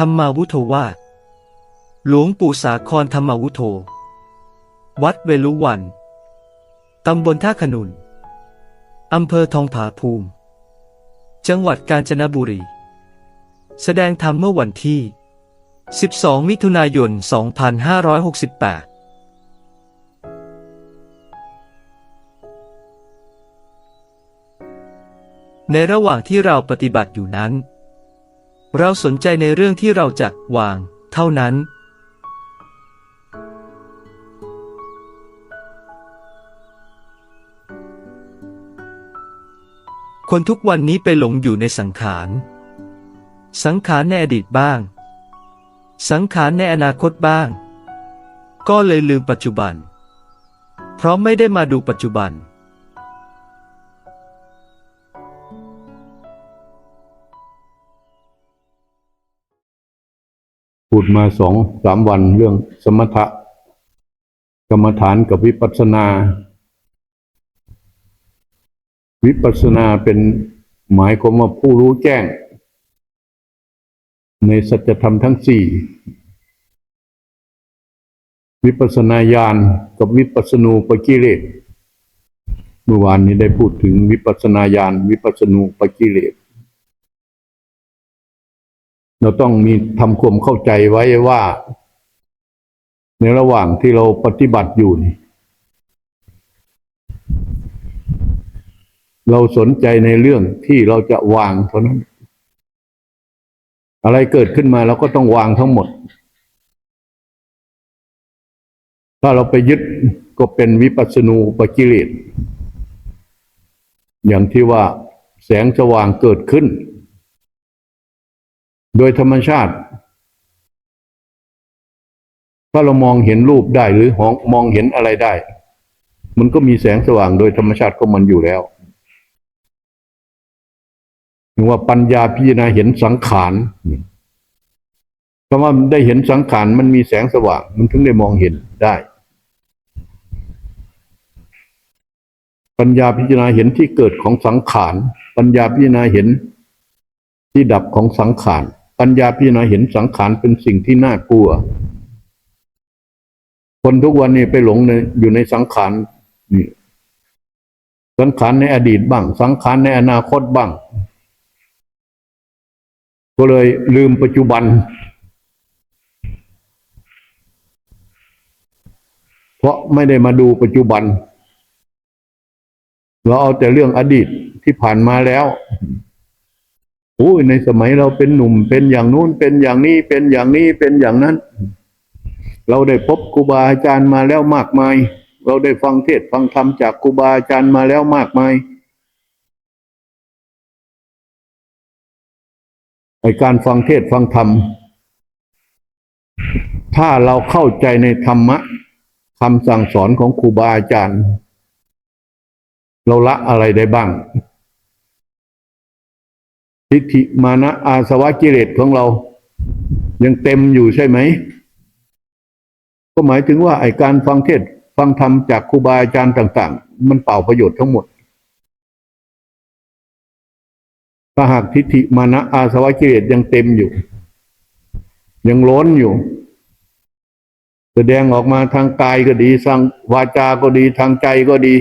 ธรรมาวุโธวาหลวงปู่สาครธรรมาวุโธ วัดเวลุวัน ตำบลท่าขนุน อำเภอทองผาภูมิ จังหวัดกาญจนบุรี แสดงธรรมเมื่อวันที่ 12 มิถุนายน 2568ในระหว่างที่เราปฏิบัติอยู่นั้น เราสนใจในเรื่องที่เราจะวาง เท่านั้น คนทุกวันนี้ไปหลงอยู่ในสังขาร สังขารในอดีตบ้าง สังขารในอนาคตบ้าง ก็เลยลืมปัจจุบัน เพราะไม่ได้มาดูปัจจุบัน พูดมาสองสามวันเรื่องสมถะ กรรมฐานกับวิปัสสนา วิปัสสนาเป็นหมายความว่าผู้รู้แจ้ง ในสัจธรรมทั้งสี่วิปัสสนาญาณกับวิปัสสนูปกิเลสเมื่อวานนี้ได้พูดถึงวิปัสสนาญาณวิปัสสนูปกิเลส เราต้องมีทำความเข้าใจไว้ว่า ในระหว่างที่เราปฏิบัติอยู่นี่เราสนใจในเรื่องที่เราจะวางเท่านั้น อะไรเกิดขึ้นมาเราก็ต้องวางทั้งหมด ถ้าเราไปยึดก็เป็นวิปัสสนูปกิเลสอย่างที่ว่าแสงสว่างเกิดขึ้น โดยธรรมชาติ ถ้าเรามองเห็นรูปได้หรือมองเห็นอะไรได้ มันก็มีแสงสว่างโดยธรรมชาติของมันอยู่แล้วถึงว่าปัญญาพิจารณาเห็นสังขารคำว่าได้เห็นสังขารมันมีแสงสว่าง มันถึงได้มองเห็นได้ ปัญญาพิจารณาเห็นที่เกิดของสังขาร ปัญญาพิจารณาเห็นที่ดับของสังขาร ปัญญาพิจารณาเห็นสังขารเป็นสิ่งที่น่ากลัว คนทุกวันนี้ไปหลงในอยู่ในสังขารนี่สังขารในอดีตบ้าง สังขารในอนาคตบ้าง ก็เลยลืมปัจจุบัน เพราะไม่ได้มาดูปัจจุบัน เราเอาแต่เรื่องอดีตที่ผ่านมาแล้ว โอ้ยในสมัยเราเป็นหนุ่มเป็นอย่างนู้นเป็นอย่างนี้เป็นอย่างนี้เป็นอย่างนั้น เราได้พบครูบาอาจารย์มาแล้วมากมาย เราได้ฟังเทศฟังธรรมจากครูบาอาจารย์มาแล้วมากมายในการฟังเทศฟังธรรม ถ้าเราเข้าใจในธรรมะคำสั่งสอนของครูบาอาจารย์ เราละอะไรได้บ้าง ทิฏฐิมานะอาสวะกิเลสของเรา ยังเต็มอยู่ใช่ไหม ก็หมายถึงว่าไอการฟังเทศฟังธรรมจากครูบาอาจารย์ต่าง ๆ มันเป่าประโยชน์ทั้งหมดถ้าหากทิฏฐิมานะอาสวะกิเลสยังเต็มอยู่ ยังล้นอยู่ แสดงออกมาทางกายก็ดีทางวาจาก็ดีทางใจก็ดี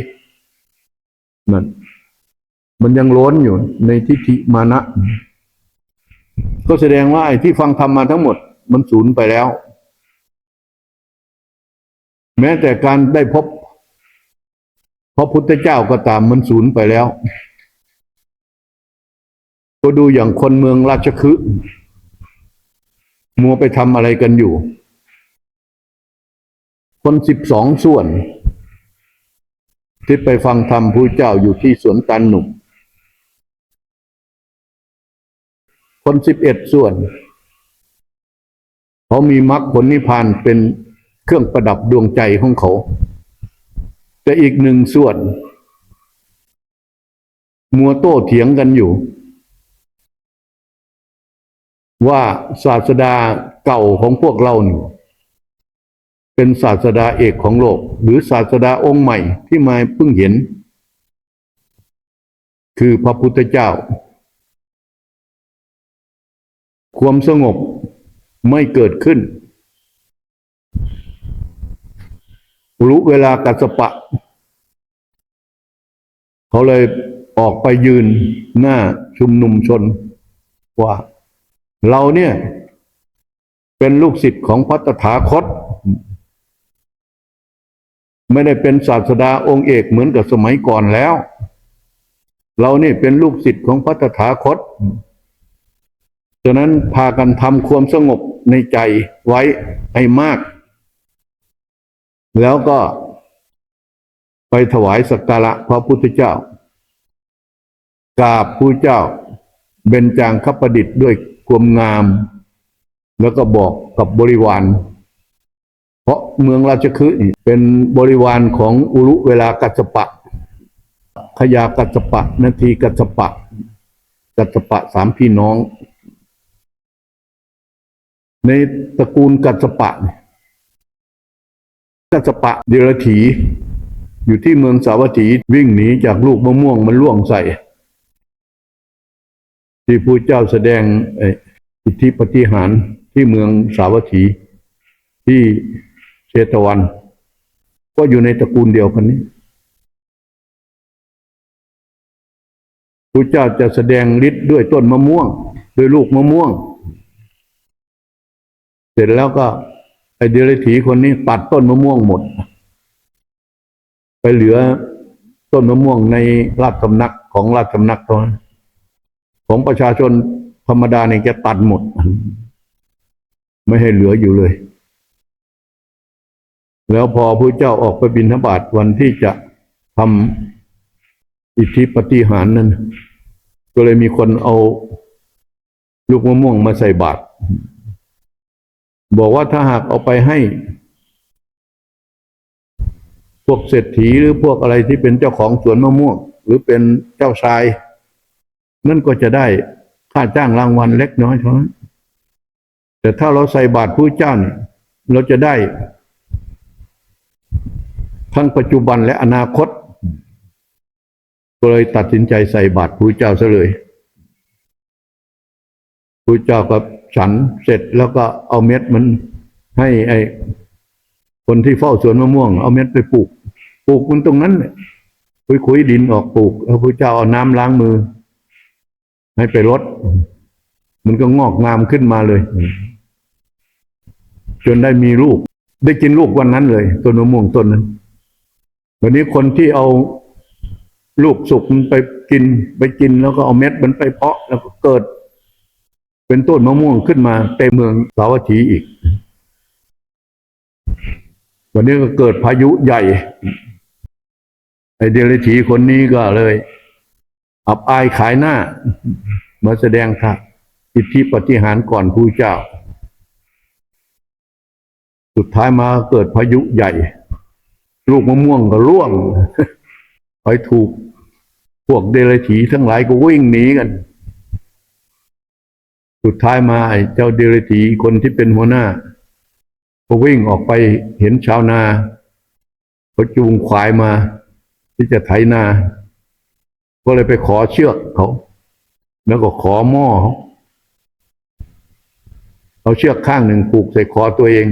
นั่น มันยังล้นอยู่ในทิฏฐิมานะ ก็แสดงว่าไอ้ที่ฟังธรรมมาทั้งหมด มันสูญไปแล้ว แม้แต่การได้พบพระพุทธเจ้าก็ตามมันสูญไปแล้ว ก็ดูอย่างคนเมืองราชคฤห์มัวไปทำอะไรกันอยู่ คนสิบสองส่วน ที่ไปฟังธรรมพระเจ้าอยู่ที่สวนตันหนุ่ม คนสิบเอ็ดส่วน เขามีมรรคผลนิพพานเป็นเครื่องประดับดวงใจของเขา แต่อีกหนึ่งส่วน มัวโต้เถียงกันอยู่ ว่าศาสดาเก่าของพวกเรานี่เป็นศาสดาเอกของโลก หรือศาสดาองค์ใหม่ที่มาเพิ่งเห็น คือพระพุทธเจ้า ความสงบไม่เกิดขึ้น รู้เวลากัสสปะ เขาเลยออกไปยืนหน้าชุมนุมชนว่า เราเนี่ย เป็นลูกศิษย์ของพระตถาคต ไม่ได้เป็นศาสดาองค์เอกเหมือนกับสมัยก่อนแล้ว เรานี่เป็นลูกศิษย์ของพระตถาคต ฉะนั้นพากันทำความสงบในใจไว้ให้มาก แล้วก็ไปถวายสักการะพระพุทธเจ้ากราบผู้เจ้าเบญจางคประดิษฐ์ด้วยความงาม แล้วก็บอกกับบริวาร เพราะเมืองราชคฤห์เป็นบริวารของอุรุเวลากัสสปะ ขยากัสสปะ นาทีกัสสปะ กัสสปะสามพี่น้อง ในตระกูลกัสสปะเนี่ยกัสสปะเดรถี อยู่ที่เมืองสาวัตถีวิ่งหนีจากลูกมะม่วงมันล่วงใส่ ที่พระเจ้าแสดงอิทธิปฏิหารที่เมืองสาวัตถีที่เชตวัน ก็อยู่ในตระกูลเดียวกันนี้พระเจ้าจะแสดงฤทธิ์ด้วยต้นมะม่วง ด้วยลูกมะม่วง เสร็จแล้วก็ไอเดรัจฉีคนนี้ตัดต้นมะม่วงหมด ไปเหลือต้นมะม่วงในราชสำนักของราชสำนักเท่านั้นของประชาชนธรรมดาเนี่ยแกตัดหมด ไม่ให้เหลืออยู่เลย แล้วพอพระเจ้าออกไปบิณฑบาตวันที่จะทำอิทธิปฏิหารนั้น ก็เลยมีคนเอาลูกมะม่วงมาใส่บาตร บอกว่าถ้าหากเอาไปให้ พวกเศรษฐีหรือพวกอะไรที่เป็นเจ้าของสวนมะม่วงหรือเป็นเจ้าชาย นั่นก็จะได้ค่าจ้างรางวัลเล็กน้อยเท่านั้นแต่ถ้าเราใส่บาตรผู้เจ้าเนี่ยเราจะได้ ทั้งปัจจุบันและอนาคต ก็เลยตัดสินใจใส่บาตรผู้เจ้าซะเลยผู้เจ้าก็ ฉันเสร็จแล้วก็เอาเม็ดมันให้ไอ้คนที่เฝ้าสวนมะม่วง เอาเม็ดไปปลูก ปลูกมันตรงนั้นเนี่ยคุยคุยดินออกปลูกแล้วพระเจ้าเอาน้ำล้างมือ ให้ไปรดมันก็งอกงามขึ้นมาเลย จนได้มีลูก ได้กินลูกวันนั้นเลยต้นมะม่วงต้นนั้น วันนี้คนที่เอาลูกสุกมันไปกินไปกินแล้วก็เอาเม็ดมันไปเพาะแล้วก็เกิด เป็นต้นมะม่วงขึ้นมาเต็มเมืองสาวัตถีอีก วันนี้ก็เกิดพายุใหญ่ ไอเดลถีคนนี้ก็เลย อับอายขายหน้า มาแสดงค่ะอิทธิปฏิหารก่อนผู้เจ้า สุดท้ายมาเกิดพายุใหญ่ ลูกมะม่วงก็ร่วงไปถูก พวกเดรัจฉีทั้งหลายก็วิ่งหนีกัน สุดท้ายมาเจ้าเดรัจฉีคนที่เป็นหัวหน้าก็วิ่งออกไปเห็นชาวนาเขาจูงควายมา ที่จะไถนา ก็เลยไปขอเชือกเขา แล้วก็ขอหม้อเขาเอาเชือกข้างหนึ่งผูกใส่คอตัวเอง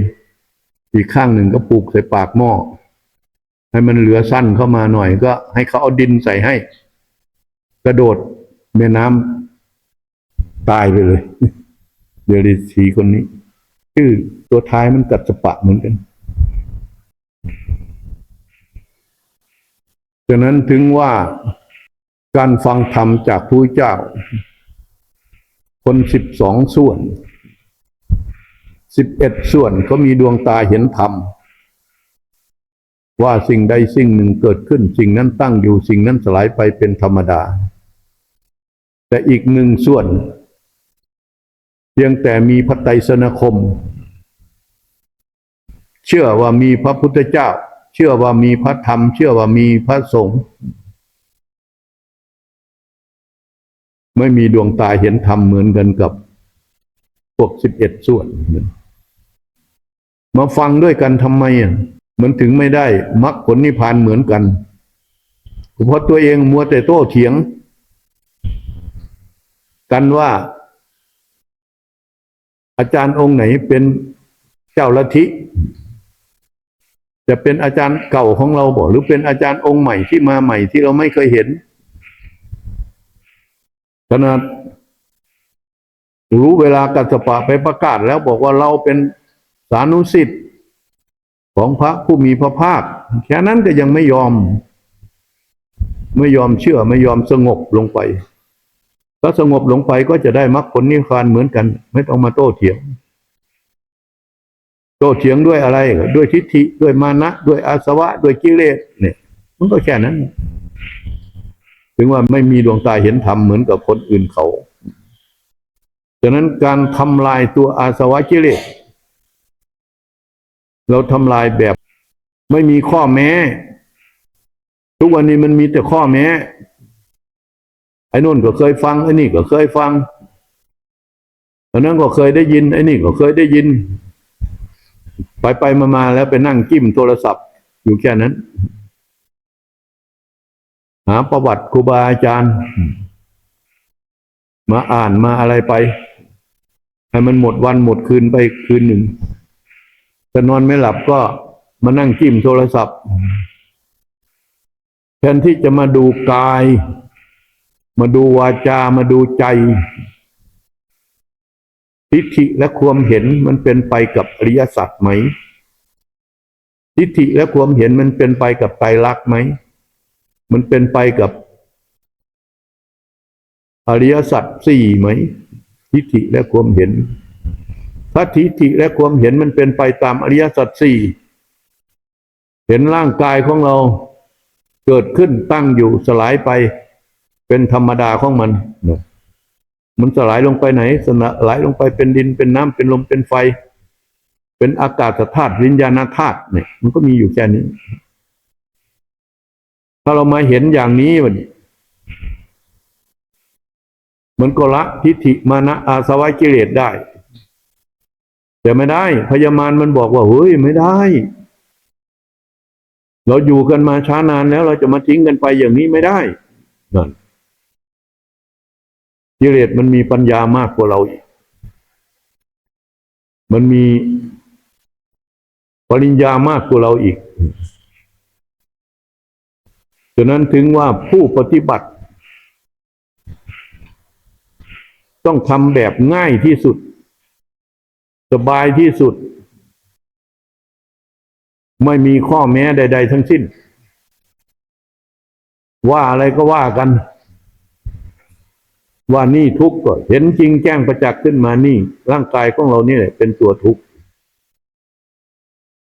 อีกข้างหนึ่งก็ผูกใส่ปากหม้อให้มันเหลือสั้นเข้ามาหน่อยก็ ให้เขาเอาดินใส่ให้ กระโดดแม่น้ำ ตายไปเลยเดลิสีคนนี้ ชื่อตัวท้ายมันกัดสปะเหมือนกันฉะนั้นถึงว่าการฟังธรรมจากผู้เจ้า คนสิบสองส่วนสิบเอ็ดส่วนก็มีดวงตาเห็นธรรม ว่าสิ่งใดสิ่งหนึ่งเกิดขึ้น สิ่งนั้นตั้งอยู่สิ่งนั้นสลายไปเป็นธรรมดา แต่อีกหนึ่งส่วน เพียงแต่มีพระไตรสนคม เชื่อว่ามีพระพุทธเจ้า เชื่อว่ามีพระธรรม เชื่อว่ามีพระสงฆ์ไม่มีดวงตาเห็นธรรมเหมือนกันกับพวกสิบเอ็ดส่วน มาฟังด้วยกันทำไมอะมันถึงไม่ได้มรรคผลนิพพานเหมือนกันเพราะตัวเองมัวแต่โต้เถียง กันว่า อาจารย์องค์ไหนเป็นเจ้าลัทธิจะเป็นอาจารย์เก่าของเราบอกหรือเป็นอาจารย์องค์ใหม่ที่มาใหม่ที่เราไม่เคยเห็นขนาดรู้เวลากัสสปะไปประกาศแล้วบอกว่าเราเป็นสานุสิทธิ์ของพระผู้มีพระภาคแค่นั้นก็ยังไม่ยอม ไม่ยอมเชื่อไม่ยอมสงบลงไป ถ้าสงบลงไปก็จะได้มรรคผลนิพพานเหมือนกัน ไม่ต้องมาโต้เถียง โต้เถียงด้วยอะไร ด้วยทิฏฐิด้วยมานะ ด้วยอาสวะ ด้วยกิเลสเนี่ย มันก็แค่นั้น ถึงว่าไม่มีดวงตาเห็นธรรมเหมือนกับคนอื่นเขาฉะนั้นการทำลายตัวอาสวะกิเลสเราทำลายแบบไม่มีข้อแม้ ทุกวันนี้มันมีแต่ข้อแม้ อ้นู่นก็เคยฟังไอ้นี่ก็เคยฟังอันนั้นก็เคยได้ยินไอ้นี่ก็เคยได้ยิน ไปไปมามาแล้วไปนั่งจิ้มโทรศัพท์ อยู่แค่นั้น หาประวัติครูบาอาจารย์ มาอ่านมาอะไรไปให้มันหมดวันหมดคืนไปคืนหนึ่งจะนอนไม่หลับก็มานั่งจิ้มโทรศัพท์แทนที่จะมาดูกาย มาดูวาจามาดูใจทิฏฐิและความเห็นมันเป็นไปกับอริยสัจไหม ทิฏฐิและความเห็นมันเป็นไปกับไตรลักษณ์ไหม มันเป็นไปกับอริยสัจสี่ไหม ทิฏฐิและความเห็น ถ้าทิฏฐิและความเห็นมันเป็นไปตามอริยสัจสี่เห็นร่างกายของเราเกิดขึ้นตั้งอยู่สลายไป เป็นธรรมดาของมันนะมันสลายลงไปไหนสลายลงไปเป็นดินเป็นน้ำเป็นลมเป็นไฟ เป็นอากาศธาตุวิญญาณธาตุเนี่ย มันก็มีอยู่แค่นี้ ถ้าเรามาเห็นอย่างนี้วันนี้มันก็ละทิฏฐิมานะอาสวะกิเลสได้ แต่ไม่ได้ พยามารมันบอกว่าเฮ้ยไม่ได้ เราอยู่กันมาช้านานแล้ว เราจะมาทิ้งกันไปอย่างนี้ไม่ได้นั่น กิเลสมันมีปัญญามากกว่าเราอีก มันมีปริญญามากกว่าเราอีก ฉะนั้นถึงว่าผู้ปฏิบัติ ต้องทำแบบง่ายที่สุด สบายที่สุด ไม่มีข้อแม้ใด ๆ ทั้งสิ้น ว่าอะไรก็ว่ากัน ว่านี่ทุกข์ก็เห็นจริงแจ้งประจักษ์ขึ้นมานี่ ร่างกายของเรานี่แหละเป็นตัวทุกข์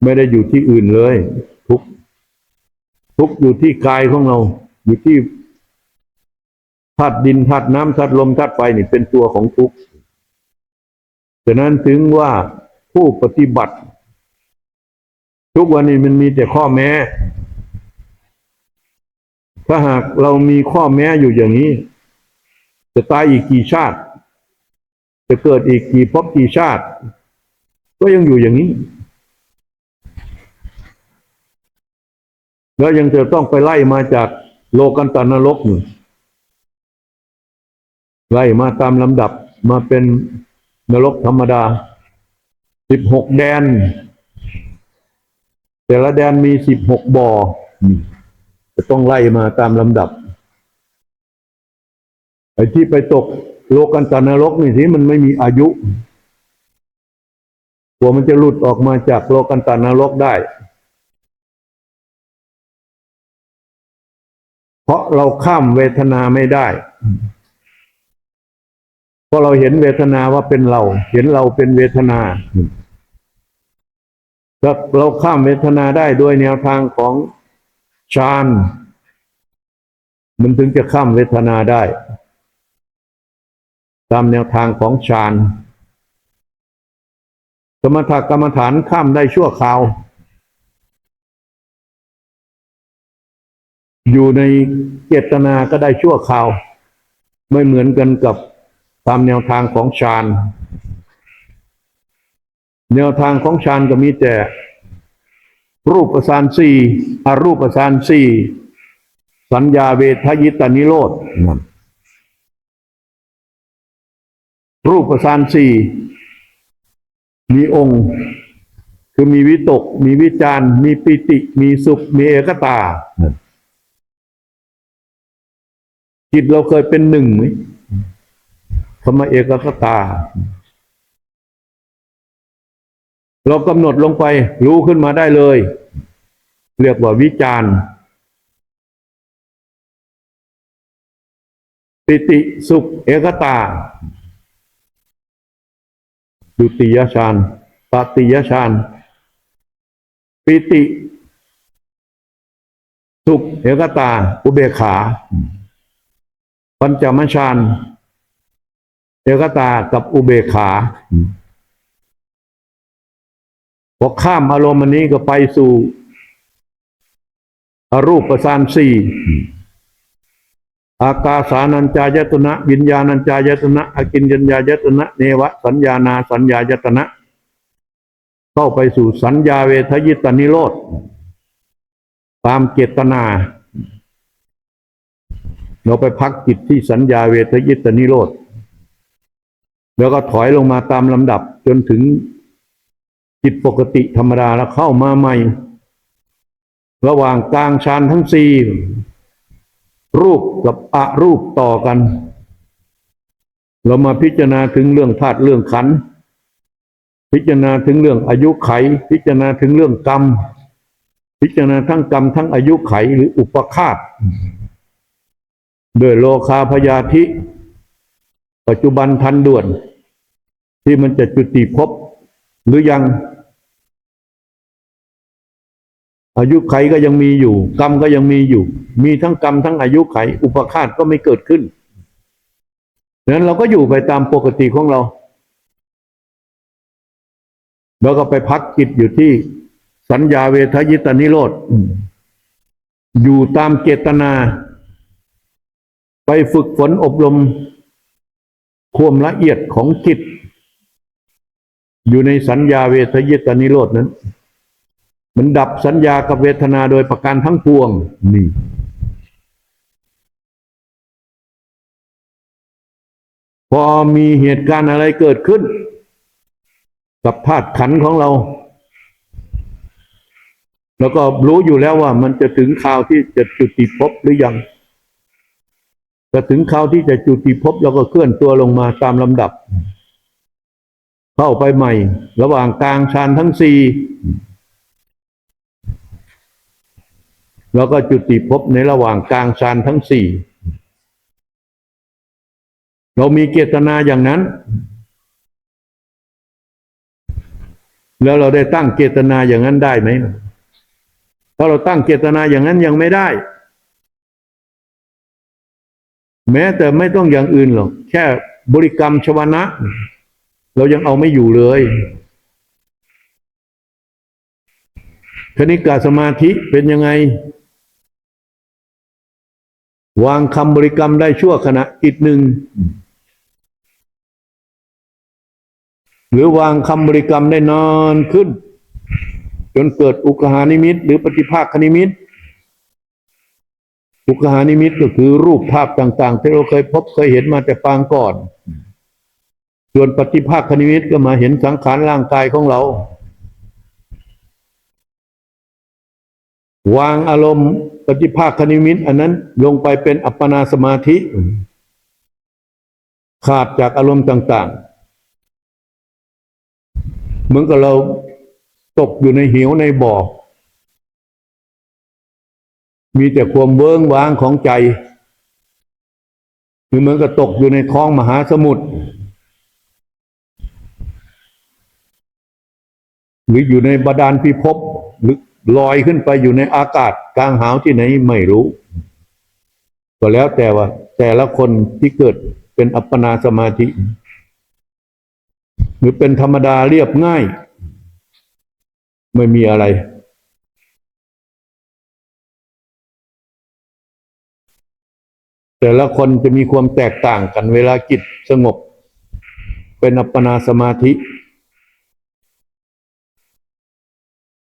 ไม่ได้อยู่ที่อื่นเลย ทุกข์ทุกข์อยู่ที่กายของเรา อยู่ที่ธาตุดินธาตุน้ำธาตุลมธาตุไฟนี่เป็นตัวของทุกข์ฉะนั้นถึงว่าผู้ปฏิบัติ ทุกวันนี้มันมีแต่ข้อแม้ ถ้าหากเรามีข้อแม้อยู่อย่างนี้ จะตายอีกกี่ชาติ จะเกิดอีกกี่ภพกี่ชาติ ก็ยังอยู่อย่างนี้ แล้วยังจะต้องไปไล่มาจากโลกันตานรกไล่มาตามลำดับมาเป็นนรกธรรมดาสิบหกแดน แต่ละแดนมีสิบหกบ่อจะต้องไล่มาตามลำดับ ไอ้ที่ไปตกโลกันตานรกนี่สิมันไม่มีอายุกลัวมันจะหลุดออกมาจากโลกันตานรกได้ เพราะเราข้ามเวทนาไม่ได้ เพราะเราเห็นเวทนาว่าเป็นเรา เห็นเราเป็นเวทนาถ้าเราข้ามเวทนาได้ด้วยแนวทางของฌาน มันถึงจะข้ามเวทนาได้ ตามแนวทางของฌานสมถกรรมฐานข้ามได้ชั่วคราว อยู่ในเจตนาก็ได้ชั่วคราว ไม่เหมือนกันกับตามแนวทางของฌานแนวทางของฌานก็มีแต่ รูปประสานสี่อรูปประสานสี่สัญญาเวทยิตานิโรธนั่น รูปประสานสี่มีองค์ คือมีวิตก มีวิจารมีปิติ มีสุข มีเอกตา จิตเราเคยเป็นหนึ่งไหมคำว่าเอกคตา เรากำหนดลงไป รู้ขึ้นมาได้เลย เรียกว่าวิจารปิติสุขเอกตา ดุติยฌานตติยฌานปิติสุขเอกตา อุเบขา ปัญจมฌานเอกตากับอุเบขาพอข้ามอารมณ์อันนี้ก็ไปสู่อรูปประสานสี่ อากาสานัญจายตนะ วิญญาณัญจายตนะอกินยัญญายตนะ เนวะ สัญญานาสัญญายตนะ เข้าไปสู่สัญญาเวทยิตานิโรธ ตามเจตนา เราไปพักจิตที่สัญญาเวทยิตานิโรธ แล้วก็ถอยลงมาตามลำดับจนถึงจิตปกติธรรมดาแล้วเข้ามาใหม่ ระหว่างกลางฌานทั้งสี่ รูปกับอรูปต่อกัน เรามาพิจารณาถึงเรื่องธาตุเรื่องขัน พิจารณาถึงเรื่องอายุไข พิจารณาถึงเรื่องกรรม พิจารณาทั้งกรรมทั้งอายุไขหรืออุปคาตด้วยโลคาพยาธิ ปัจจุบันทันด่วน ที่มันจะจุติภพหรือยัง อายุไขก็ยังมีอยู่ กรรมก็ยังมีอยู่ มีทั้งกรรมทั้งอายุไข อุปคาตก็ไม่เกิดขึ้นดังนั้นเราก็อยู่ไปตามปกติของเรา แล้วก็ไปพักจิตอยู่ที่สัญญาเวทยิตานิโรธอืมอยู่ตามเจตนา ไปฝึกฝนอบรมความละเอียดของจิต อยู่ในสัญญาเวทยิตานิโรธนั้น มันดับสัญญากับเวทนาโดยประการทั้งปวง นี่พอมีเหตุการณ์อะไรเกิดขึ้น กับธาตุขันของเรา แล้วก็รู้อยู่แล้วว่ามันจะถึงคราวที่จะจุติภพหรือยังจะถึงคราวที่จะจุติภพเราก็เคลื่อนตัวลงมาตามลำดับ เข้าไปใหม่ ระหว่างกลางชานทั้งสี่ แล้วก็จุติภพในระหว่างกลางชานทั้งสี่ เรามีเจตนาอย่างนั้น แล้วเราได้ตั้งเจตนาอย่างนั้นได้ไหมถ้าเราตั้งเจตนาอย่างนั้นยังไม่ได้ แม้แต่ไม่ต้องอย่างอื่นหรอก แค่บริกรรมชวนะ เรายังเอาไม่อยู่เลยคณิกาสมาธิเป็นยังไง วางคำบริกรรมได้ชั่วขณะจิตหนึ่ง หรือวางคำบริกรรมได้นานขึ้น จนเกิดอุกหานิมิต หรือปฏิภาคนิมิต อุกหานิมิตก็คือรูปภาพต่าง ๆ ที่เราเคยพบเคยเห็นมาแต่ปางก่อน ส่วนปฏิภาคนิมิตก็มาเห็นสังขารร่างกายของเรา วางอารมณ์ ปฏิภาคนิมิตอันนั้นลงไปเป็นอัปปนาสมาธิ ขาดจากอารมณ์ต่าง ๆ เหมือนกับเราตกอยู่ในเหวในบ่อ มีแต่ความเบิ้งว้างของใจหรือเหมือนกับตกอยู่ในท้องมหาสมุทรหรืออยู่ในบาดาลพิภพหรือ ลอยขึ้นไปอยู่ในอากาศกลางหาวที่ไหนไม่รู้ ก็แล้วแต่ว่า แต่ละคนที่เกิดเป็นอัปปนาสมาธิ หรือเป็นธรรมดาเรียบง่าย ไม่มีอะไร แต่ละคนจะมีความแตกต่างกันเวลาจิตสงบ เป็นอัปปนาสมาธิ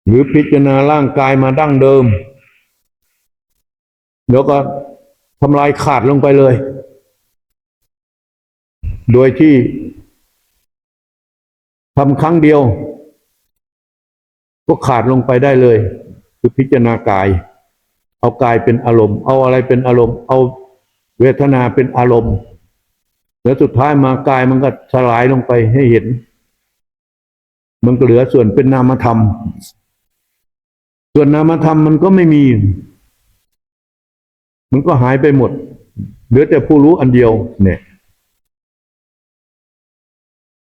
หรือพิจารณาร่างกายมาดั้งเดิมเดี๋ยวก็ทำลายขาดลงไปเลย โดยที่ทำครั้งเดียว ก็ขาดลงไปได้เลย คือพิจารณากาย เอากายเป็นอารมณ์ เอาอะไรเป็นอารมณ์ เอาเวทนาเป็นอารมณ์ แล้วสุดท้ายมากายมันก็สลายลงไปให้เห็น มันก็เหลือส่วนเป็นนามธรรม ส่วนนามธรรมมันก็ไม่มี มันก็หายไปหมด เหลือแต่ผู้รู้อันเดียว เนี่ย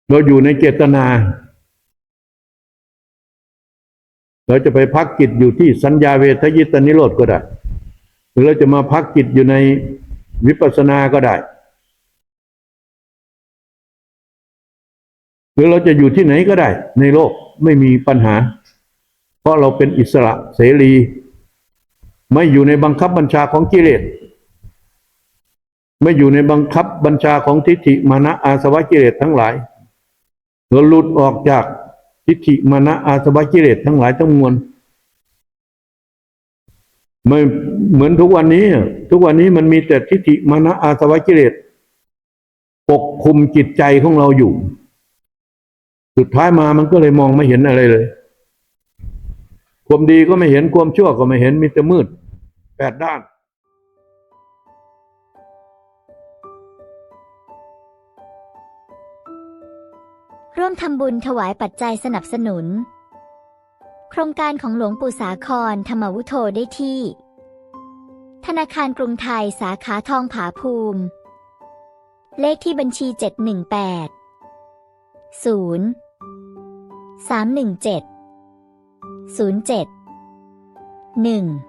เราอยู่ในเจตนา เราจะไปพักจิตอยู่ที่สัญญาเวทยิตานิโรธก็ได้ หรือเราจะมาพักจิตอยู่ในวิปัสสนาก็ได้ หรือเราจะอยู่ที่ไหนก็ได้ ในโลกไม่มีปัญหา เพราะเราเป็นอิสระเสรี ไม่อยู่ในบังคับบัญชาของกิเลสไม่อยู่ในบังคับบัญชาของทิฏฐิมานะอาสวะกิเลสทั้งหลายเราหลุดออกจากทิฏฐิมานะอาสวะกิเลสทั้งหลายทั้งมวลไม่เหมือนทุกวันนี้ ทุกวันนี้มันมีแต่ทิฏฐิมานะอาสวะกิเลสปกคุมจิตใจของเราอยู่ สุดท้ายมามันก็เลยมองไม่เห็นอะไรเลย ความดีก็ไม่เห็นความชั่วก็ไม่เห็นมีแต่มืดแปดด้าน ร่วมทำบุญถวายปัจจัยสนับสนุน โครงการของหลวงปู่สาครธรรมวุโธได้ที่ ธนาคารกรุงไทยสาขาทองผาภูมิ เลขที่บัญชี 718 0 317 07 1